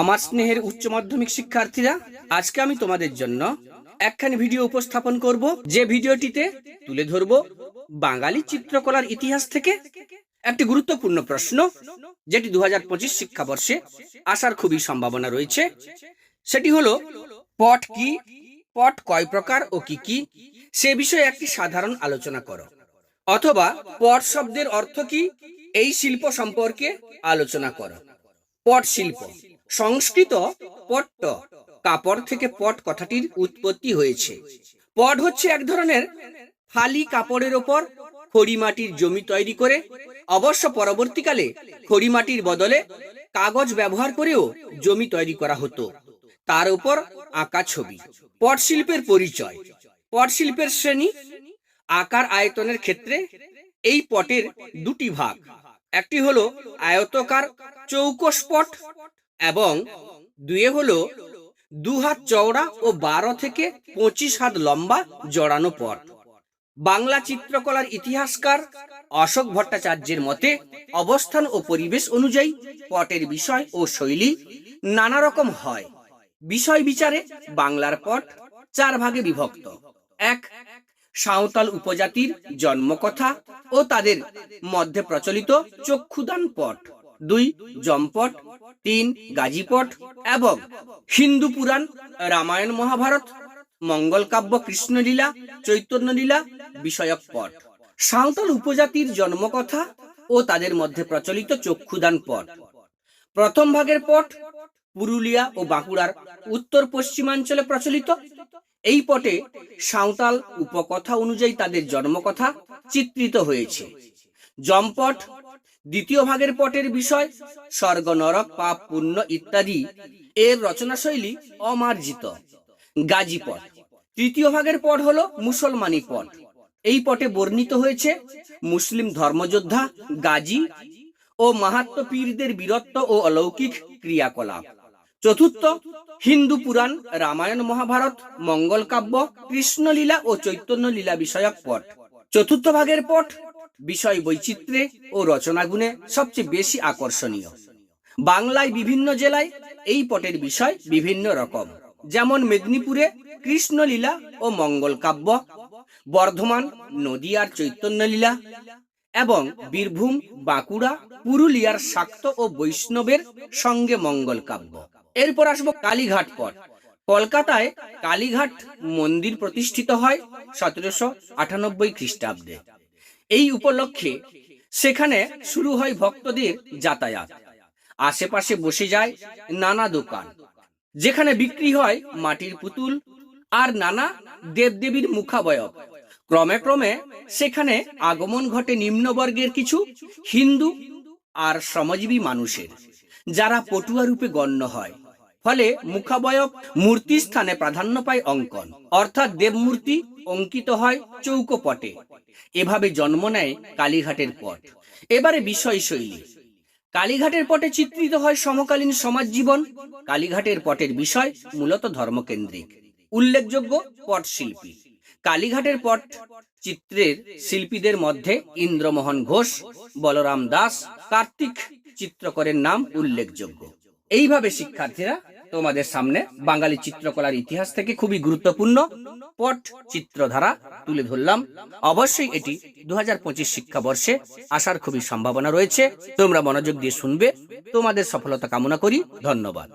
আমার স্নেহের উচ্চ মাধ্যমিক শিক্ষার্থীরা, আজকে আমি তোমাদের জন্য একখানি ভিডিও উপস্থাপন করব, যে ভিডিওটিতে তুলে ধরব বাঙালি চিত্রকলার ইতিহাস থেকে একটি গুরুত্বপূর্ণ প্রশ্ন, যেটি দু হাজার পঁচিশ শিক্ষাবর্ষে আসার খুবই সম্ভাবনা রয়েছে। সেটি হলো, পট কি, পট কয় প্রকার ও কি কি, সে বিষয়ে একটি সাধারণ আলোচনা করো। অথবা পট শব্দের অর্থ কি, এই শিল্প সম্পর্কে আলোচনা করো। পট শিল্প। সংস্কৃত পট্ট। কাপড় থেকে পট কথাটির উৎপত্তি হয়েছে। পট হচ্ছে এক ধরনের ফালি কাপড়ের ওপর খড়িমাটির জমি তৈরি করে, অবশ্য পরবর্তীকালে খড়িমাটির বদলে কাগজ ব্যবহার করেও জমি তৈরি করা হতো। তার উপর আঁকা ছবি। পট শিল্পের পরিচয়। পট শিল্পের শ্রেণি। আকার আয়তনের ক্ষেত্রে এই পটের দুটি ভাগ। একটি হলো আয়তকার চৌকস পট এবং দুয়ে হলো দু হাত চওড়া ও বারো থেকে পঁচিশ হাত লম্বা জড়ানো পট বাংলা চিত্রকলার ইতিহাসকার অশোক ভট্টাচার্যের মতে অবস্থান ও পরিবেশ অনুযায়ী পটের বিষয় ও শৈলী নানা রকম হয়। বিষয় বিচারে বাংলার পট চার ভাগে বিভক্ত। এক, সাঁওতাল উপজাতির জন্মকথা ও তাদের মধ্যে প্রচলিত চক্ষুদান পট। দুই, জম্পট, তিন, গাজীপট এবং হিন্দু পুরাণ, রামায়ণ মহাভারত, মঙ্গল কাব্য কৃষ্ণলীলা, চৈতন্যলীলা বিষয়ক পট সাঁওতাল উপজাতির জন্মকথা ও তাদের মধ্যে প্রচলিত চক্ষুদান পট। প্রথম ভাগের পট পুরুলিয়া ও বাঁকুড়ার উত্তর পশ্চিমাঞ্চলে প্রচলিত। এই পটে সাঁওতাল উপকথা অনুযায়ী তাদের জন্মকথা চিত্রিত হয়েছে। জম্পট দ্বিতীয় ভাগের পটের বিষয়, স্বর্গ, নরক, পাপ, পুণ্য ইত্যাদি। এর রচনাশৈলী অমার্জিত। গাজীপট। তৃতীয় ভাগের পট হল মুসলমানি পট। এই পটে বর্ণিত হয়েছে মুসলিম ধর্মযোদ্ধা, গাজী ও মাহাত্ম পীরদের বীরত্ব ও অলৌকিক ক্রিয়াকলাপ। চতুর্থ, হিন্দু পুরাণ, রামায়ণ, মহাভারত, মঙ্গল কাব্য, কৃষ্ণলীলা ও চৈতন্য লীলা বিষয়ক পট। চতুর্থ ভাগের পট বিষয় বৈচিত্র্যে ও রচনাগুণে সবচেয়ে বেশি আকর্ষণীয়। বাংলায় বিভিন্ন জেলায় এই পটের বিষয় বিভিন্ন রকম। যেমন মেদিনীপুরে কৃষ্ণলীলা ও মঙ্গল কাব্য, বর্ধমান নদিয়ার চৈতন্যলীলা এবং বীরভূম, বাঁকুড়া, পুরুলিয়ার শাক্ত ও বৈষ্ণবের সঙ্গে মঙ্গল কাব্য। এরপর আসব কালীঘাট পট। কলকাতায় কালীঘাট মন্দির প্রতিষ্ঠিত হয় সতেরোশো আটানব্বই খ্রিস্টাব্দে। এই উপলক্ষে সেখানে শুরু হয় ভক্তদের যাতায়াত। আশেপাশে বসে যায় নানা দোকান, যেখানে বিক্রি হয় মাটির পুতুল আর নানা দেবদেবীর মুখাবয়ব। ক্রমে ক্রমে সেখানে আগমন ঘটে নিম্নবর্গের কিছু হিন্দু আর শ্রমজীবী মানুষের, যারা পটুয়া রূপে গণ্য হয়। ফলে মুখাবয়ব মূর্তি স্থানে প্রাধান্য পায় অঙ্কন, অর্থাৎ দেবমূর্তি অঙ্কিত হয় চৌকোপটে। এভাবে জন্ম নেয় কালীঘাটের পট এবারে বিষয় শৈলী কালীঘাটের পটে চিত্রিত হয় সমকালীন সমাজ জীবন কালীঘাটের পটের বিষয় মূলত ধর্মকেন্দ্রিক। উল্লেখযোগ্য পট শিল্পী। কালীঘাটের পট চিত্রের শিল্পীদের মধ্যে ইন্দ্রমোহন ঘোষ, বলরাম দাস, কার্তিক চিত্রকরের নাম উল্লেখযোগ্য। এইভাবে শিক্ষার্থীরা তোমাদের সামনে বাঙালি চিত্রকলার ইতিহাস থেকে খুবই গুরুত্বপূর্ণ পট চিত্রধারা তুলে ধরলাম। অবশ্যই এটি দু হাজার পঁচিশ শিক্ষাবর্ষে আসার খুবই সম্ভাবনা রয়েছে। তোমরা মনোযোগ দিয়ে শুনবে। তোমাদের সফলতা কামনা করি। ধন্যবাদ।